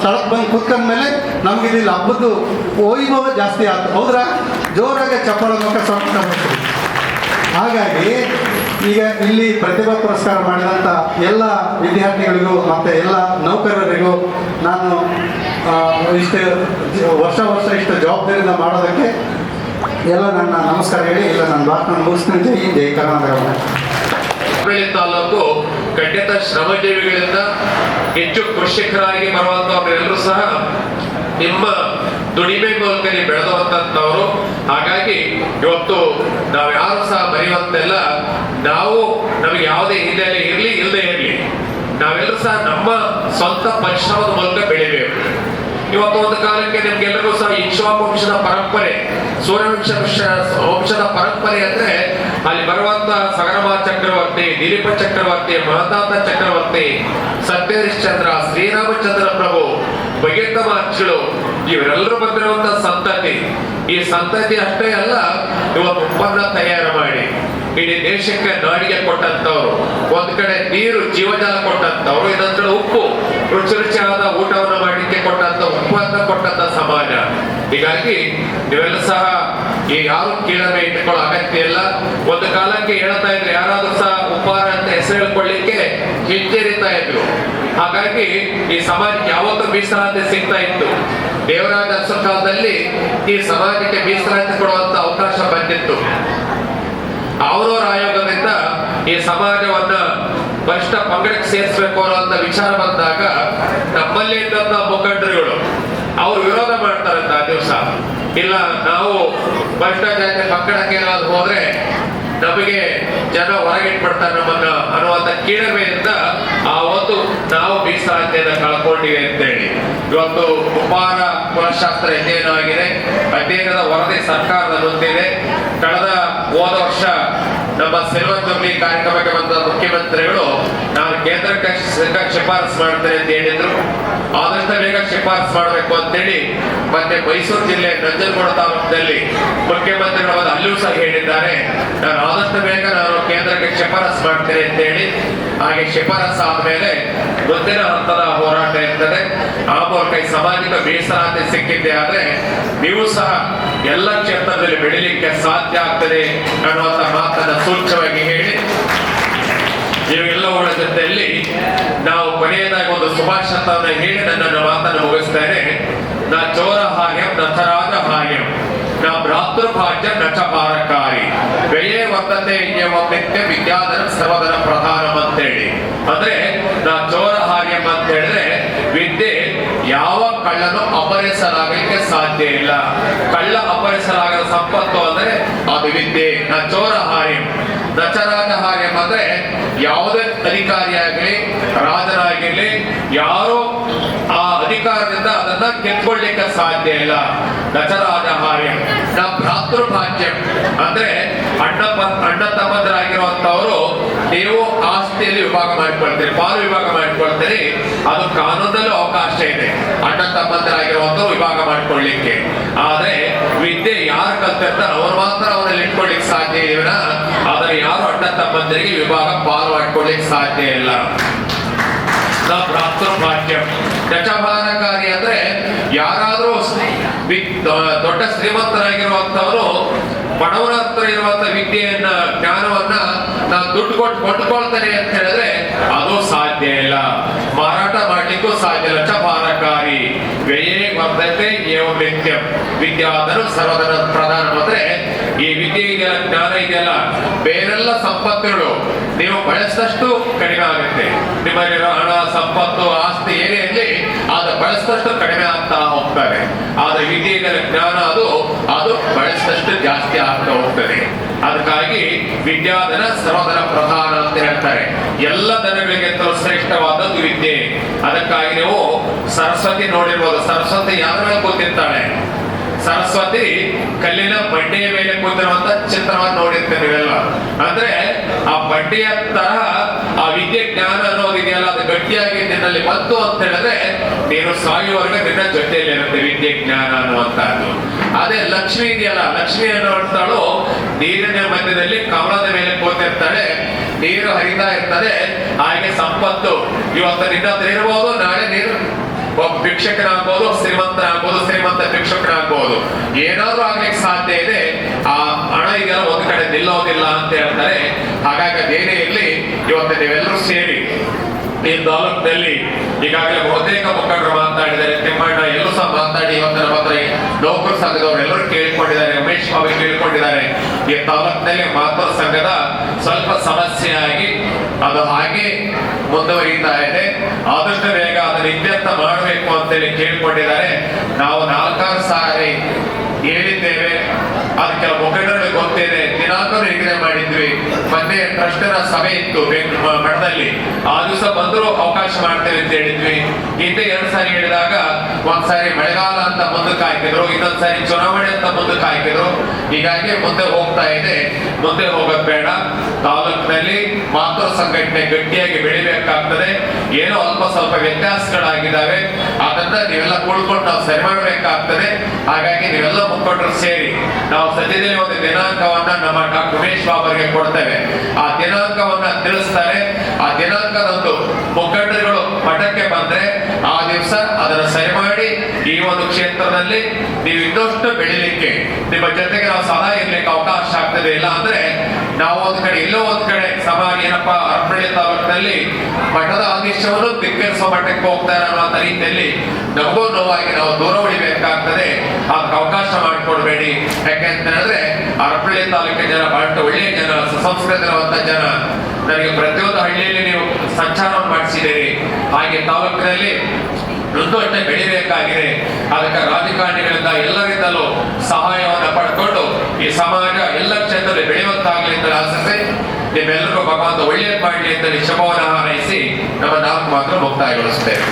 ಸ್ಥಳಕ್ಕೆ ಬಂದು ಕುತ್ಕೊಂಡ ಮೇಲೆ ನಮ್ಗೆ ಇಲ್ಲಿ ಹಬ್ಬದ್ದು ವೈಭವ ಜಾಸ್ತಿ ಆಯ್ತು. ಹೌದ್ರಾ? ಜೋರಾಗಿ ಚಪ್ಪಲ ಮುಖ ಸ್ವಲ್ಪ ಹಾಗಾಗಿ ಈಗ ಇಲ್ಲಿ ಪ್ರತಿಭಾ ಪುರಸ್ಕಾರ ಮಾಡಿದಂಥ ಎಲ್ಲ ವಿದ್ಯಾರ್ಥಿಗಳಿಗೂ ಮತ್ತು ಎಲ್ಲ ನೌಕರರಿಗೂ ನಾನು ಇಷ್ಟು ವರ್ಷ ವರ್ಷ ಇಷ್ಟು ಜವಾಬ್ದಾರಿಯಿಂದ ಮಾಡೋದಕ್ಕೆ ಎಲ್ಲ ನನ್ನ ನಮಸ್ಕಾರ ಹೇಳಿ ಇಲ್ಲ ನನ್ನ ಭಾಷಣ ಮುಗಿಸ್ತೀನಿ. ಹಿಂದ್, ಜೈ ಕರ್ನಾಟಕ. ತಾಲೂಕು ಖಂಡಿತ ಶ್ರಮಜೀವಿಗಳಿಂದ ಹೆಚ್ಚು ಕೃಷಿಕರಾಗಿ ಬರುವಂತವರೆಲ್ಲರೂ ಸಹ ನಿಮ್ಮ ದುಡಿಮೆ ಮೂಲಕ ನೀವು ಬೆಳೆದವಂತವರು ಹಾಗಾಗಿ ಇವತ್ತು ನಾವು ಯಾರು ಸಹ ಬರೆಯುವಂತೆಲ್ಲ ನಾವು ನಮಗೆ ಯಾವುದೇ ಹಿನ್ನೆಲೆ ಇರಲಿ ಇಲ್ಲದೆ ಇರಲಿ, ನಾವೆಲ್ಲರೂ ಸಹ ನಮ್ಮ ಸ್ವಂತ ಪರಿಶ್ರಮದ ಮೂಲಕ ಬೆಳಿಬೇಕು. ಇವತ್ತು ಒಂದು ಕಾಲಕ್ಕೆ ನಿಮ್ಗೆಲ್ಲರಿಗೂ ಸಹ ಇಕ್ಷವಂಶದ ವಂಶದ ಪರಂಪರೆ ಸೂರ್ಯವಂಶ ವಂಶ- ವಂಶದ ಪರಂಪರೆ ಅಂದ್ರೆ ಅಲ್ಲಿ ಬರುವಂತ ಸಗರಮ ಚಕ್ರವರ್ತಿ ದಿಲೀಪ ಚಕ್ರವರ್ತಿ ಮಹತಾತ ಚಕ್ರವರ್ತಿ, ಸತ್ಯಹರಿಶ್ಚಂದ್ರ, ಶ್ರೀರಾಮಚಂದ್ರ ಪ್ರಭು ಬಗೆತಮ ಅಚ್ಚುಳು ಇವರೆಲ್ಲರೂ ಬಂದಿರುವಂತ ಸಂತತಿ. ಈ ಸಂತತಿ ಅಷ್ಟೇ ಅಲ್ಲ, ಇವತ್ತು ಉತ್ಪನ್ನ ತಯಾರು ಮಾಡಿ, ಇಡೀ ದೇಶಕ್ಕೆ ನಾಡಿಗೆ ಕೊಟ್ಟಂತವ್ರು ಒಂದ್ ಕಡೆ ನೀರು ಜೀವಜಾಲ ಕೊಟ್ಟಂತವ್ರು ಇನ್ನೊಂದ್ ಕಡೆ ಉಪ್ಪು. ರುಚಿ ರುಚಿಯಾದ ಊಟವನ್ನು ಮಾಡಲಿಕ್ಕೆ ಕೊಟ್ಟಂತ ಉತ್ಪನ್ನ ಕೊಟ್ಟಂತ ಸಮಾಜ. ಹೀಗಾಗಿ ನೀವೆಲ್ಲ ಸಹ ಈ ಯಾರು ಕೀಳಮೆ ಇಟ್ಕೊಳ್ಳೋ ಅಗತ್ಯ ಇಲ್ಲ. ಒಂದು ಕಾಲಕ್ಕೆ ಹೇಳ್ತಾ ಇದ್ರು ಯಾರಾದ್ರೂ ಸಹ ಉಪಹಾರ ಅಂತ ಹೆಸರು ಹೇಳ್ಕೊಳ್ಳಿಕ್ಕೆ ಹಿಂಜರಿತಾ ಇದ್ರು. ಹಾಗಾಗಿ ಈ ಸಮಾಜಕ್ಕೆ ಯಾವತ್ತೂ ಮೀಸಲಾತಿ ಸಿಗ್ತಾ ಇತ್ತು. ದೇವರಾಜ ಕಾಲದಲ್ಲಿ ಈ ಸಮಾಜಕ್ಕೆ ಮೀಸಲಾತಿ ಕೊಡುವಂತ ಅವಕಾಶ ಬಂದಿತ್ತು. ಅವರವರ ಆಯೋಗದಿಂದ ಈ ಸಮಾಜವನ್ನ ಬಲಿಷ್ಠ ಪಂಗಡಕ್ಕೆ ಸೇರಿಸಬೇಕು ಅನ್ನೋ ವಿಚಾರ ಬಂದಾಗ ನಮ್ಮಲ್ಲಿ ಇದ್ದಂತ ಮುಖಂಡರುಗಳು ಅವರು ವಿರೋಧ ಮಾಡ್ತಾರಂತ ಆ ದಿವಸ ಇಲ್ಲ, ನಾವು ಭ್ರಷ್ಟಾಚಾರ ಪಂಗಡಕ್ಕೆ ಏನಾದ್ರು ಹೋದ್ರೆ ನಮಗೆ ಜನ ಹೊರಗಿಟ್ಬಿಡ್ತಾರೆ ನಮ್ಮನ್ನ ಅನ್ನುವಂತ ಕೀಳಮೆಯಿಂದ ಆ ಒಂದು ನಾವು ಮೀಸಲಾತಿಯನ್ನು ಕಳ್ಕೊಂಡಿವೆ ಅಂತೇಳಿ. ಇವತ್ತು ಕುಮಾರ ಕುಲಶಾಸ್ತ್ರ ಅಧ್ಯಯನ ಆಗಿದೆ ಅಧ್ಯಯನದ ವರದಿ ಸರ್ಕಾರದ ಮುಂದಿದೆ. ಕಳೆದ ಹೋದ ವರ್ಷ ನಮ್ಮ ಸಿಲ್ವರ್ ಜಂಬಿ ಕಾರ್ಯಕ್ರಮಕ್ಕೆ ಬಂದ ಮುಖ್ಯಮಂತ್ರಿಗಳು ಕೇಂದ್ರಕ್ಕೆ ಸರ್ಕಾರ ಶಿಫಾರಸು ಮಾಡ್ತೇನೆ ಅಂತ ಹೇಳಿದ್ರು. ಆದಷ್ಟು ಬೇಗ ಶಿಫಾರಸು ಮಾಡಬೇಕು ಅಂತೇಳಿ ಮತ್ತೆ ಮೈಸೂರು ಜಿಲ್ಲೆ ನಂಜನಗೂಡ ತಾಲೂಕಿನಲ್ಲಿ ಮುಖ್ಯಮಂತ್ರಿಗಳು ಬಂದು ಅಲ್ಲೂ ಸಹ ಹೇಳಿದ್ದಾರೆ. ನಾನು ಆದಷ್ಟು ಬೇಗ ನಾನು ಕೇಂದ್ರಕ್ಕೆ ಶಿಫಾರಸು ಮಾಡ್ತೇನೆ ಅಂತ ಹೇಳಿ, ಹಾಗೆ ಶಿಫಾರಸು ಆದ್ಮೇಲೆ ಮುಂದಿನ ಹಂತದ ಹೋರಾಟ ಇರ್ತದೆ. ಆ ಮೂಲಕ ಈ ಸಾಮಾಜಿಕ ಮೀಸಲಾತಿ ಸಿಕ್ಕಿದ್ದೆ ಆದ್ರೆ ನೀವು ಸಹ ಎಲ್ಲ ಕ್ಷೇತ್ರದಲ್ಲಿ ಬೆಳಿಲಿಕ್ಕೆ ಸಾಧ್ಯ ಆಗ್ತದೆ ಅನ್ನುವಂತ ಮಾತನ್ನ ಸೂಚ್ಯವಾಗಿ ಹೇಳಿ ಇವೆಲ್ಲವುಗಳ ಜೊತೆಯಲ್ಲಿ ನಾವು ಕೊನೆಯದಾಗಿ ಒಂದು ಸುಭಾಷಿತವನ್ನು ಹೇಳಿ ನನ್ನ ಮಾತನ್ನು ಮುಗಿಸ್ತೇನೆ. ನ ಚೋರ ಹಾಗೆ ನಥರಾಜ ಹಾಗೆ ನ ಭ್ರಾತೃಭಾಗ್ಯ ನಚ ಭಾರಕಾರಿ. ಬೆಳೆ ವರ್ತತೆ ನಿತ್ಯ ವಿದ್ಯಾಧರ ಸರ್ವಧನ ಪ್ರಧಾನಂ ಅಂತೇಳಿ. ಅಂದ್ರೆ ನಾ ಚೋರ ಹಾಗೆ ಅಂತ ಹೇಳಿದ್ರೆ ವಿದ್ಯೆ ಯಾವ ಕಳ್ಳನು ಅಪಹರಿಸಲಾಗಲಿಕ್ಕೆ ಸಾಧ್ಯ ಇಲ್ಲ. ಕಳ್ಳ ಅಪರಿಸಲಾಗದ ಸಂಪತ್ತು ಅಂದ್ರೆ ಅದು ವಿದ್ಯೆ. ನ ಚೋರ ಹಾರ್ಯಂ ನಚರಾಜ ಹಾರ್ಯಂ ಅಂದ್ರೆ ಯಾವುದೇ ಅಧಿಕಾರಿಯಾಗಲಿ ರಾಜರಾಗಿರಲಿ ಯಾರು ಅಧಿಕಾರದಿಂದ ಅದನ್ನ ಗೆದ್ಕೊಳ್ಳಿಕ್ಕೆ ಸಾಧ್ಯ ಇಲ್ಲ. ನಚರಾಜ ಹಾರ್ಯ ನ ಭ್ರಾತೃಭಾಗ್ಯಂ. ಅಂದ್ರೆ ಅಣ್ಣ ಅಣ್ಣ ತಮ್ಮಂದರಾಗಿರುವಂತವರು ನೀವು ಆಸ್ತಿಯಲ್ಲಿ ವಿಭಾಗ ಮಾಡಿಕೊಳ್ತೀರಿ, ಪಾಲು ವಿಭಾಗ ಮಾಡಿಕೊಳ್ತೀರಿ, ಅದು ಕಾನೂನಲ್ಲೂ ಅವಕಾಶ ಇದೆ. ಅಣ್ಣ ತಮ್ಮದರಾಗಿರುವಂತವ್ರು ವಿಭಾಗ ಮಾಡಿಕೊಳ್ಳಿಕ್ಕೆ. ಆದ್ರೆ ವಿದ್ಯೆ ಯಾರು ಕಲ್ತಿರ್ತಾರೋ ಅವ್ರು ಮಾತ್ರ ಅವರಲ್ಲಿ ಇಟ್ಕೊಳ್ಳಿಕ್ ಸಾಧ್ಯ ಇಲ್ಲ. ಆದ್ರೆ ಯಾರು ಅಣ್ಣ ತಮ್ಮಂದರಿಗೆ ವಿಭಾಗ ಪಾಲು ಮಾಡ್ಕೊಳ್ಳಿಕ್ ಸಾಧ್ಯ ಇಲ್ಲ. ನ ಪ್ರಾಚ್ಯ ದಶಭಾರಕಾರಿ ಅಂದ್ರೆ ಯಾರಾದರೂ ದೊಡ್ಡ ಶ್ರೀಮಂತರಾಗಿರುವಂತವರು ಬಡವರ ಹತ್ರ ಇರುವಂತ ವಿದ್ಯೆಯನ್ನ, ಜ್ಞಾನವನ್ನ ನಾನು ದುಡ್ಡು ಕೊಟ್ಟು ಕೊಂಡ್ಕೊಳ್ತೇನೆ ಅಂತ ಹೇಳಿದ್ರೆ ಅದು ಸಾಧ್ಯ ಇಲ್ಲ. ಮಾರಾಟ ಮಾಡ್ಲಿಕ್ಕೂ ಸಾಧ್ಯ ಇಲ್ಲ. ಚಪಾರಕಾರಿ ವ್ಯಯೇ ವರ್ಧತೆ ನಿತ್ಯಂ. ವಿದ್ಯಾಧನ ಸರ್ವಧನ ಪ್ರಧಾನ ಅಂದ್ರೆ ಈ ವಿದ್ಯೆ ಇದೆಯಲ್ಲ, ಜ್ಞಾನ ಇದೆಯಲ್ಲ, ಬೇರೆಲ್ಲ ಸಂಪತ್ತುಗಳು ನೀವು ಬಳಸಿದಷ್ಟು ಕಡಿಮೆ ಆಗುತ್ತೆ. ನಿಮ್ಮಲ್ಲಿರೋ ಬಳಸಿದಷ್ಟು ಕಡಿಮೆ ಆಗ್ತಾ ಹೋಗ್ತಾರೆ ಆದ್ರೆ ಇದೆಯಲ್ಲ ಜ್ಞಾನ ಅದು ಅದು ಬಳಸಿದಷ್ಟು ಜಾಸ್ತಿ ಆಗ್ತಾ ಹೋಗ್ತದೆ. ಅದಕ್ಕಾಗಿ ವಿದ್ಯಾಧನ ಸರ್ವಧನ ಪ್ರಧಾನ ಅಂತ ಹೇಳ್ತಾರೆ. ಎಲ್ಲ ಧನಗಳಿಗೆ ಶ್ರೇಷ್ಠವಾದದ್ದು ವಿದ್ಯೆ. ಅದಕ್ಕಾಗಿ ನೀವು ಸರಸ್ವತಿ ನೋಡಿರ್ಬೋದು. ಸರಸ್ವತಿ ಯಾರ ಮೇಲೆ ಕೂತಿರ್ತಾಳೆ? ಸರಸ್ವತಿ ಕಲ್ಲಿನ ಬಂಡೆಯ ಮೇಲೆ ಕೂತಿರುವಂತ ಚಿತ್ರವನ್ನು ನೋಡಿರ್ತೇವೆ ನೀವೆಲ್ಲ. ಅಂದ್ರೆ ಆ ಬಂಡೆಯ ತರ ಆ ವಿದ್ಯೆ ಜ್ಞಾನ ಅನ್ನೋದಿದೆಯಲ್ಲ ಅದು ಗಟ್ಟಿಯಾಗಿ ನಿನ್ನಲ್ಲಿ ಬಂತು ಅಂತ ಹೇಳಿದ್ರೆ ನೀನು ಸಾಯುವಾಗ ನಿನ್ನ ಜೊತೆಯಲ್ಲಿ ಇರುತ್ತೆ ವಿದ್ಯೆ ಜ್ಞಾನ ಅನ್ನುವಂತಹದ್ದು ಅದೇ ಲಕ್ಷ್ಮಿ ಇದೆಯಲ್ಲ, ಲಕ್ಷ್ಮಿ ಅನ್ನುವಂತಾಳು ನೀರಿನ ಮಧ್ಯದಲ್ಲಿ ಕಮಲದ ಮೇಲೆ ಕೂತಿರ್ತಾಳೆ. ನೀರು ಹರಿತಾ ಇರ್ತದೆ, ಹಾಗೆ ಸಂಪತ್ತು. ಇವತ್ತು ನಿನ್ನ ಹತ್ರ ಇರ್ಬೋದು, ನಾಳೆ ನೀರು. ಒಬ್ಬ ಭಿಕ್ಷಕನಾಗ್ಬೋದು, ಶ್ರೀಮಂತನಾಗ್ಬೋದು, ಶ್ರೀಮಂತ ಭಿಕ್ಷಕನಾಗ್ಬೋದು. ಏನಾದ್ರೂ ಆಗ್ಲಿಕ್ಕೆ ಸಾಧ್ಯ ಇದೆ, ಆ ಹಣ ಈಗ ಒಂದ್ ಕಡೆ ನಿಲ್ಲೋದಿಲ್ಲ ಅಂತ ಹೇಳ್ತಾರೆ. ಹಾಗಾಗಿ ಅದೇನೇ ಇರ್ಲಿ, ಇವತ್ತು ನೀವೆಲ್ಲರೂ ಸೇರಿ ಈ ತಾಲೂಕಿನಲ್ಲಿ ಈಗಾಗಲೇ ಬಹುತೇಕ ಮುಖಂಡರು ಮಾತನಾಡಿದ್ದಾರೆ, ತಿಮ್ಮಣ್ಣ ಎಲ್ಲರೂ ಸಹ ಮಾತಾಡಿ ಇವತ್ತು ಮಾತ್ರ ನೌಕರ ಸಂಘದವರು ಎಲ್ಲರೂ ಕೇಳಿಕೊಂಡಿದ್ದಾರೆ, ಉಮೇಶ್ ಬಾಬು ಕೇಳಿಕೊಂಡಿದ್ದಾರೆ. ಈ ತಾಲೂಕಿನಲ್ಲಿ ಮಾತೃ ಸಂಘದ ಸ್ವಲ್ಪ ಸಮಸ್ಯೆ ಆಗಿ ಅದು ಹಾಗೆ ಮುಂದುವರಿತಾ ಇದೆ. ಆದಷ್ಟು ಬೇಗ ಅದನ್ನು ಇತ್ಯರ್ಥ ಮಾಡಬೇಕು ಅಂತೇಳಿ ಕೇಳಿಕೊಂಡಿದ್ದಾರೆ. ನಾವು ನಾಲ್ಕಾರು ಸಾರಿ ಹೇಳಿದ್ದೇವೆ. ಅದಕ್ಕೆ ಮುಖಂಡರಿಗೆ ಗೊತ್ತೇನೆ. ದಿನಾಂಕ ನಿಗದಿ ಮಾಡಿದ್ವಿ. ಮತ್ತೆ ಟ್ರಸ್ಟರ ಸಭೆ ಇತ್ತು ಮಠದಲ್ಲಿ. ಆ ದಿವಸ ಬಂದರೂ ಅವಕಾಶ ಮಾಡ್ತೇವೆ ಅಂತ ಹೇಳಿದ್ವಿ. ಹಿಂದೆ ಎರಡು ಸಾರಿ ಹೇಳಿದಾಗ ಒಂದ್ಸಾರಿ ಮಳೆಗಾಲ ಅಂತ ಮುಂದಕ್ಕೆ ಹಾಕಿದ್ರು ಇನ್ನೊಂದ್ಸಾರಿ ಚುನಾವಣೆ ಅಂತ ಮುಂದಕ್ಕೆ ಹಾಕಿದ್ರು ಹೀಗಾಗಿ ಮುಂದೆ ಹೋಗ್ತಾ ಇದೆ. ಮುಂದೆ ಹೋಗಕ್ ಬೇಡ. ತಾಲೂಕಿನಲ್ಲಿ ಮಾತೃ ಸಂಘಟನೆ ಗಟ್ಟಿಯಾಗಿ ಬೆಳಿಬೇಕಾಗ್ತದೆ. ಏನೋ ಅಲ್ಪ ಸ್ವಲ್ಪ ವ್ಯತ್ಯಾಸಗಳಾಗಿದ್ದಾವೆ. ಅದನ್ನ ನೀವೆಲ್ಲ ಕೂಡ್ಕೊಂಡು ನಾವು ಸರಿ ಮಾಡಬೇಕಾಗ್ತದೆ. ಹಾಗಾಗಿ ನೀವೆಲ್ಲ ಮುಖಂಡರು ಸೇರಿ ನಾವು ಸದ್ಯದಲ್ಲಿ ಒಂದು ದಿನಾಂಕವನ್ನ ನಮ್ಮ ಉಮೇಶ್ ಬಾಬರಿಗೆ ಕೊಡ್ತೇವೆ. ಆ ದಿನಾಂಕವನ್ನ ತಿಳಿಸ್ತಾರೆ. ಆ ದಿನಾಂಕದಂದು ಮುಖಂಡರುಗಳು ಮಠಕ್ಕೆ ಬಂದ್ರೆ ಆ ದಿವಸ ಅದನ್ನ ಸರಿ ಮಾಡಿ ಈ ಒಂದು ಕ್ಷೇತ್ರದಲ್ಲಿ ನೀವು ಇನ್ನಷ್ಟು ಬೆಳಿಲಿಕ್ಕೆ ನಿಮ್ಮ ಜೊತೆಗೆ ನಾವು ಸದಾ ಇರ್ಲಿಕ್ಕೆ ಅವಕಾಶ ಆಗ್ತದೆ. ಇಲ್ಲ ಅಂದ್ರೆ ನಾವು ಒಂದ್ ಕಡೆ, ಎಲ್ಲೋ ಒಂದ್ ಕಡೆ ಸಭಾ ಏನಪ್ಪ, ಅರಪಳ್ಳಿ ತಾಲೂಕಿನಲ್ಲಿ ಮಠದ ಆದೇಶವನ್ನು ಧಿಕ್ಕರಿಸುವ ಮಟ್ಟಕ್ಕೆ ಹೋಗ್ತಾರೆ ಅನ್ನುವಂತ ರೀತಿಯಲ್ಲಿ ನಮಗೂ ನೋವಾಗಿ ನಾವು ದೂರ ಉಳಿಬೇಕಾಗ್ತದೆ. ಅದಕ್ಕೆ ಅವಕಾಶ ಮಾಡಿಕೊಡ್ಬೇಡಿ. ಯಾಕೆಂತ ಹರಪಳ್ಳಿ ತಾಲೂಕಿನ ಜನ ಬಹಳಷ್ಟು ಒಳ್ಳೆಯ ಜನ ಸುಸಂಸ್ಕೃತವಂತ ಜನ. ನನಗೆ ಪ್ರತಿಯೊಂದು ಹಳ್ಳಿಯಲ್ಲಿ ನೀವು ಸಂಚಾರ ಮಾಡಿಸಿದ್ದೀರಿ. ಹಾಗೆ ತಾಲೂಕಿನಲ್ಲಿ ಅಷ್ಟೇ ಬೆಳಿಬೇಕಾಗಿದೆ. ಅದಕ್ಕೆ ರಾಜಕಾರಣಿಗಳಿಂದ ಎಲ್ಲರಿಂದಲೂ ಸಹಾಯವನ್ನು ಪಡ್ಕೊಂಡು ಈ ಸಮಾಜ ಎಲ್ಲ ಕ್ಷೇತ್ರದಲ್ಲಿ ಬೆಳೆಯುವಂತಾಗಲಿ ಅಂತ ಆಶಿಸಿ ನಿಮ್ಮೆಲ್ಲರೂ ಭಗವಂತ ಒಳ್ಳೇದು ಮಾಡಲಿ ಅಂತ ಶುಭವನ್ನು ಹಾರೈಸಿ ನಮ್ಮ ನಾಲ್ಕು ಮಾತ್ರ ಮುಕ್ತಾಯಗೊಳಿಸ್ತೇವೆ.